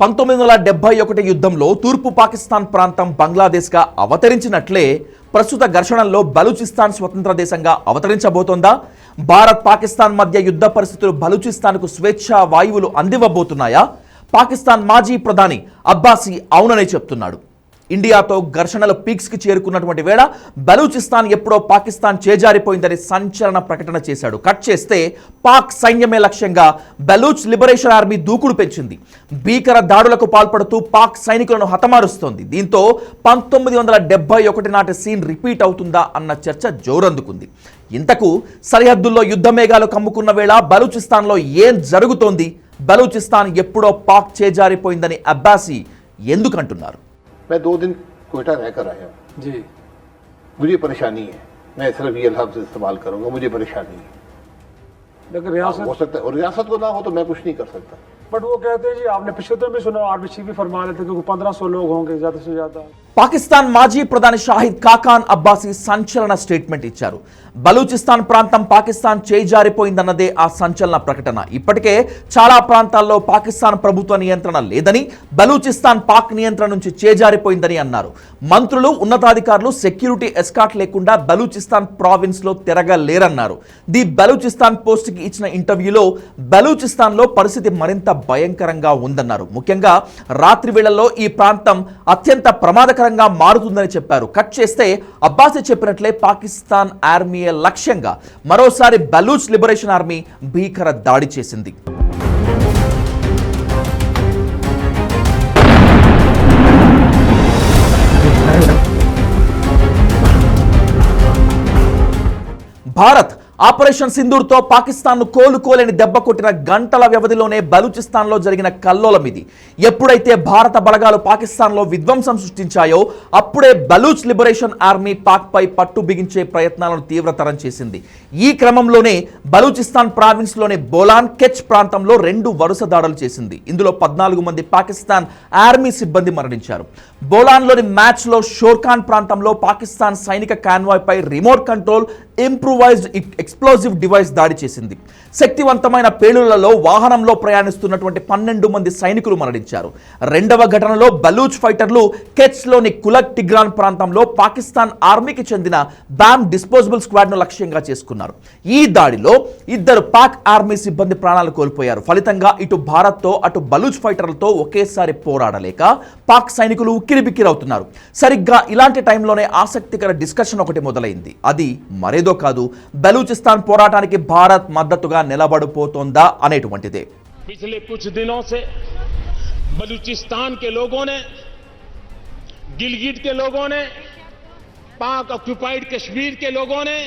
పంతొమ్మిది వందల డెబ్బై ఒకటి యుద్ధంలో తూర్పు పాకిస్తాన్ ప్రాంతం బంగ్లాదేశ్గా అవతరించినట్లే ప్రస్తుత ఘర్షణల్లో బలూచిస్తాన్ స్వతంత్ర దేశంగా అవతరించబోతోందా? భారత్ పాకిస్తాన్ మధ్య యుద్ధ పరిస్థితులు బలూచిస్తాన్కు స్వేచ్ఛా వాయువులు అందివ్వబోతున్నాయా? పాకిస్తాన్ మాజీ ప్రధాని అబ్బాసీ అవుననే చెప్తున్నాడు. ఇండియాతో ఘర్షణల పీక్స్కి చేరుకున్నటువంటి వేళ బలూచిస్తాన్ ఎప్పుడో పాకిస్తాన్ చేజారిపోయిందని సంచలన ప్రకటన చేశాడు. కట్ చేస్తే పాక్ సైన్యమే లక్ష్యంగా బలూచ్ లిబరేషన్ ఆర్మీ దూకుడు పెంచింది. భీకర దాడులకు పాల్పడుతూ పాక్ సైనికులను హతమారుస్తోంది. దీంతో పంతొమ్మిది వందల డెబ్బై ఒకటి నాటి సీన్ రిపీట్ అవుతుందా అన్న చర్చ జోరందుకుంది. ఇంతకు సరిహద్దుల్లో యుద్ధ మేఘాలు కమ్ముకున్న వేళ బలూచిస్తాన్లో ఏం జరుగుతోంది? బలూచిస్తాన్ ఎప్పుడో పాక్ చేజారిపోయిందని అబ్బాసి ఎందుకంటున్నారు? میں دو دن کوئٹہ رہ کر آیا ہوں۔ جی۔ مجھے پریشانی ہے۔ میں صرف یہ لفظ استعمال کروں گا مجھے پریشانی ہے۔ ریاست ہاں، ہو سکتا ہے اور ریاست کو نہ ہو تو میں کچھ نہیں کر سکتا۔ बट वो कहते हैं जी आपने पिछले में सुना आरबीसी भी फरमा रहे थे कि पंद्रह सौ लोग होंगे ज्यादा से ज्यादा పాకిస్తాన్ మాజీ ప్రధాని షాహిద్ కాకాన్ అబ్బాసీ సంచలన స్టేట్మెంట్ ఇచ్చారు బలూచిస్తాన్ ప్రాంతం పాకిస్తాన్ చేజారిపోయిందన్నదే ఆ సంచలన ప్రకటన ఇప్పటికే చాలా ప్రాంతాల్లో పాకిస్తాన్ ప్రభుత్వ నియంత్రణ లేదని బలూచిస్తాన్ పాక్ నియంత్రణ నుంచి చేజారిపోయిందని అన్నారు మంత్రులు ఉన్నతాధికారులు సెక్యూరిటీ ఎస్కాట్ లేకుండా బలూచిస్తాన్ ప్రావిన్స్ లో తిరగలేరన్నారు ది బలూచిస్తాన్ పోస్ట్ కి ఇచ్చిన ఇంటర్వ్యూలో బలూచిస్తాన్ లో పరిస్థితి మరింత భయంకరంగా ఉందన్నారు. ముఖ్యంగా రాత్రి వేళల్లో ఈ ప్రాంతం అత్యంత ప్రమాదకరంగా మారుతుందని చెప్పారు. కట్ చేస్తే అబ్బాసీ చెప్పినట్లే పాకిస్తాన్ ఆర్మీ లక్ష్యంగా మరోసారి బలూచ్ లిబరేషన్ ఆర్మీ భీకర దాడి చేసింది. భారత్ ఆపరేషన్ సింధూర్తో పాకిస్తాన్ను కోలుకోలేని దెబ్బ కొట్టిన గంటల వ్యవధిలోనే బలూచిస్తాన్లో జరిగిన కల్లోలం ఇది. ఎప్పుడైతే భారత బలగాలు పాకిస్తాన్లో విధ్వంసం సృష్టించాయో అప్పుడే బలూచ్ లిబరేషన్ ఆర్మీ పాక్పై పట్టు బిగించే ప్రయత్నాలను తీవ్రతరం చేసింది. ఈ క్రమంలోనే బలూచిస్తాన్ ప్రావిన్స్లోని బోలాన్ కెచ్ ప్రాంతంలో రెండు వరుస దాడులు చేసింది. ఇందులో పద్నాలుగు మంది పాకిస్తాన్ ఆర్మీ సిబ్బంది మరణించారు. బోలాన్లోని మ్యాచ్లో షోర్ఖాన్ ప్రాంతంలో పాకిస్తాన్ సైనిక కాన్వాయ్పై remote control improvised explosive device దాడి చేసింది. శక్తివంతమైన పేలుళ్ళలో వాహనంలో ప్రయాణిస్తున్నటువంటి పన్నెండు మంది సైనికులు మరణించారు. రెండవ ఘటనలో బలూచ్ ఫైటర్లు కెచ్లోని కులక్ టిగ్రాన్ ప్రాంతంలో పాకిస్తాన్ ఆర్మీకి చెందిన బ్యామ్ డిస్పోజబుల్ స్క్వాడ్ను లక్ష్యంగా చేసుకున్నారు. ఈ దాడిలో ఇద్దరు పాక్ ఆర్మీ సిబ్బంది ప్రాణాలు కోల్పోయారు. ఫలితంగా ఇటు భారత్తో అటు బలూచ్ ఫైటర్లతో ఒకేసారి పోరాడలేక పాక్ సైనికులు ఉక్కిరిబిక్కిరవుతున్నారు. సరిగ్గా ఇలాంటి టైంలోనే ఆసక్తికర డిస్కషన్ ఒకటి మొదలైంది. అది మరేదో కాదు బలూచిస్తాన్ పోరాటానికి భారత్ మద్దతుగా నిలబడిపోతోందా అనేటువంటిదే पिछले कुछ दिनों से बलूचिस्तान के लोगों ने गिलगिट के लोगों ने पाक ऑक्युपाइड कश्मीर के लोगों ने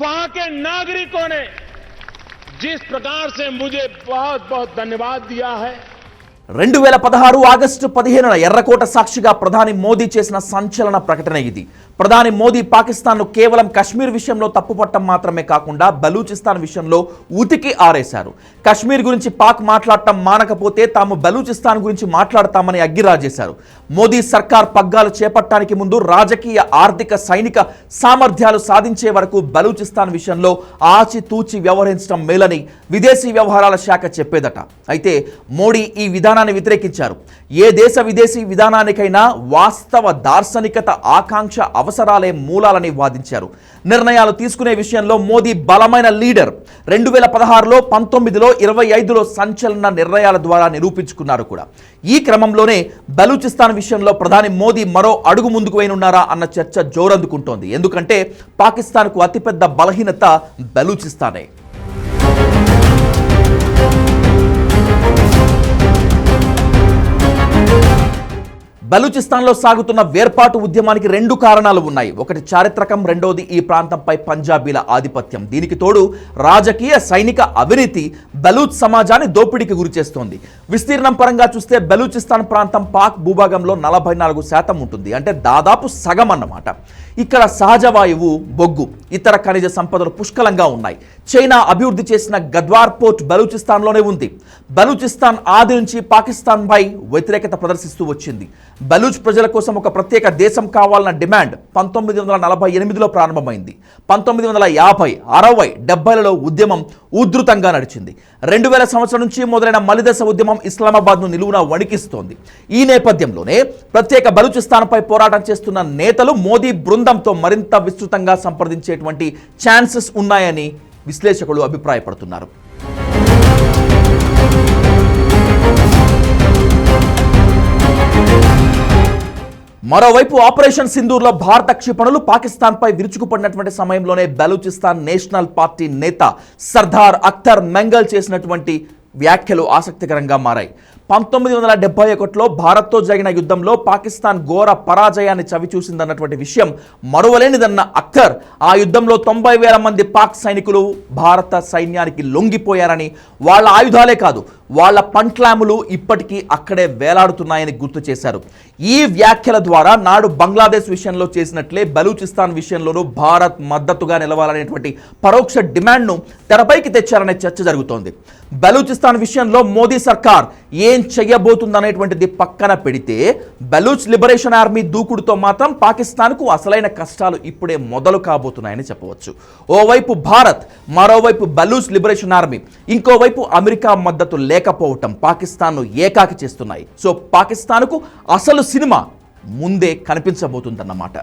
वहां के नागरिकों ने जिस प्रकार से मुझे बहुत बहुत धन्यवाद दिया है రెండు వేల పదహారు ఆగస్టు పదిహేనున ఎర్రకోట సాక్షిగా ప్రధాని మోదీ చేసిన సంచలన ప్రకటన ఇది. ప్రధాని మోదీ పాకిస్తాన్ను కేవలం కశ్మీర్ విషయంలో తప్పుపట్టం మాత్రమే కాకుండా బలూచిస్తాన్ విషయంలో ఉతికి ఆరేశారు. కశ్మీర్ గురించి పాక్ మాట్లాడటం మానకపోతే తాము బలూచిస్తాన్ గురించి మాట్లాడతామని అగ్గిరాజేశారు. మోదీ సర్కార్ పగ్గాలు చేపట్టడానికి ముందు రాజకీయ ఆర్థిక సైనిక సామర్థ్యాలు సాధించే వరకు బలూచిస్తాన్ విషయంలో ఆచితూచి వ్యవహరించడం మేలని విదేశీ వ్యవహారాల శాఖ చెప్పేదట. అయితే మోడీ ఈ విధానం విధానాన్ని వ్యతిరేకించారు. ఏ దేశ విదేశీ విధానానికైనా వాస్తవ దార్శనికత ఆకాంక్ష అవసరాలే మూలాలని వాదించారు. నిర్ణయాలు తీసుకునే విషయంలో మోదీ బలమైన లీడర్. రెండు వేల పదహారులో పంతొమ్మిదిలో ఇరవై ఐదులో సంచలన నిర్ణయాల ద్వారా నిరూపించుకున్నారు కూడా. ఈ క్రమంలోనే బలూచిస్తాన్ విషయంలో ప్రధాని మోదీ మరో అడుగు ముందుకు వేయనున్నారా అన్న చర్చ జోరందుకుంటోంది. ఎందుకంటే పాకిస్తాన్కు అతిపెద్ద బలహీనత బలూచిస్తానే. బలూచిస్తాన్లో సాగుతున్న వేర్పాటు ఉద్యమానికి రెండు కారణాలు ఉన్నాయి. ఒకటి చారిత్రకం రెండోది ఈ ప్రాంతంపై పంజాబీల ఆధిపత్యం. దీనికి తోడు రాజకీయ సైనిక అవినీతి బలూచ్ సమాజాన్ని దోపిడీకి గురిచేస్తోంది విస్తీర్ణం పరంగా చూస్తే బలూచిస్తాన్ ప్రాంతం పాక్ భూభాగంలో నలభై నాలుగు శాతం ఉంటుంది. అంటే దాదాపు సగం అన్నమాట. ఇక్కడ సహజ వాయువు బొగ్గు. ఇతర ఖనిజ సంపదలు పుష్కలంగా ఉన్నాయి. చైనా అభివృద్ధి చేసిన గద్వార్ పోర్ట్ బలూచిస్తాన్లోనే ఉంది. బలూచిస్తాన్ ఆది నుంచి పాకిస్తాన్పై వ్యతిరేకత ప్రదర్శిస్తూ వచ్చింది. బలూచ్ ప్రజల కోసం ఒక ప్రత్యేక దేశం కావాలన్న డిమాండ్ పంతొమ్మిది వందల నలభై ఎనిమిదిలో ప్రారంభమైంది. పంతొమ్మిది వందల యాభై అరవై డెబ్బైలలో ఉద్యమం ఉధృతంగా నడిచింది. రెండు వేల సంవత్సరం నుంచి మొదలైన మలిదశ ఉద్యమం ఇస్లామాబాద్ను నిలువున వణికిస్తోంది. ఈ నేపథ్యంలోనే ప్రత్యేక బలూచిస్తాన్పై పోరాటం చేస్తున్న నేతలు మోదీ బృందంతో మరింత విస్తృతంగా సంప్రదించేటువంటి ఛాన్సెస్ ఉన్నాయని విశ్లేషకులు అభిప్రాయపడుతున్నారు. మరోవైపు ఆపరేషన్ సింధూర్లో భారత క్షిపణులు పాకిస్తాన్పై విరుచుకుపడినటువంటి సమయంలోనే బలూచిస్తాన్ నేషనల్ పార్టీ నేత సర్దార్ అఖ్తర్ మెంగల్ చేసినటువంటి వ్యాఖ్యలు ఆసక్తికరంగా మారాయి. పంతొమ్మిది వందల డెబ్బై ఒకటిలో భారత్తో జరిగిన యుద్ధంలో పాకిస్తాన్ ఘోర పరాజయాన్ని చవిచూసిందన్నటువంటి విషయం మరువలేనిదన్న అఖ్తర్ ఆ యుద్ధంలో తొంభై వేల మంది పాక్ సైనికులు భారత సైన్యానికి లొంగిపోయారని వాళ్ళ ఆయుధాలే కాదు వాళ్ళ పంట్లాములు ఇప్పటికీ అక్కడే వేలాడుతున్నాయని గుర్తు చేశారు. ఈ వ్యాఖ్యల ద్వారా నాడు బంగ్లాదేశ్ విషయంలో చేసినట్లే బలూచిస్తాన్ విషయంలోనూ భారత్ మద్దతుగా నిలవాలనేటువంటి పరోక్ష డిమాండ్ను తెరపైకి తెచ్చారనే చర్చ జరుగుతోంది. బలూచిస్తాన్ విషయంలో మోదీ సర్కార్ ఏం చెయ్యబోతుందనేటువంటిది పక్కన పెడితే బలూచ్ లిబరేషన్ ఆర్మీ దూకుడుతో మాత్రం పాకిస్తాన్కు అసలైన కష్టాలు ఇప్పుడే మొదలు కాబోతున్నాయని చెప్పవచ్చు. ఓవైపు భారత్ మరోవైపు బలూచ్ లిబరేషన్ ఆర్మీ ఇంకోవైపు అమెరికా మద్దతు లేకపోవటం పాకిస్తాన్ను ఏకాకి చేస్తున్నాయి. సో పాకిస్తాన్కు అసలు సినిమా ముందే కనిపించబోతుందన్నమాట.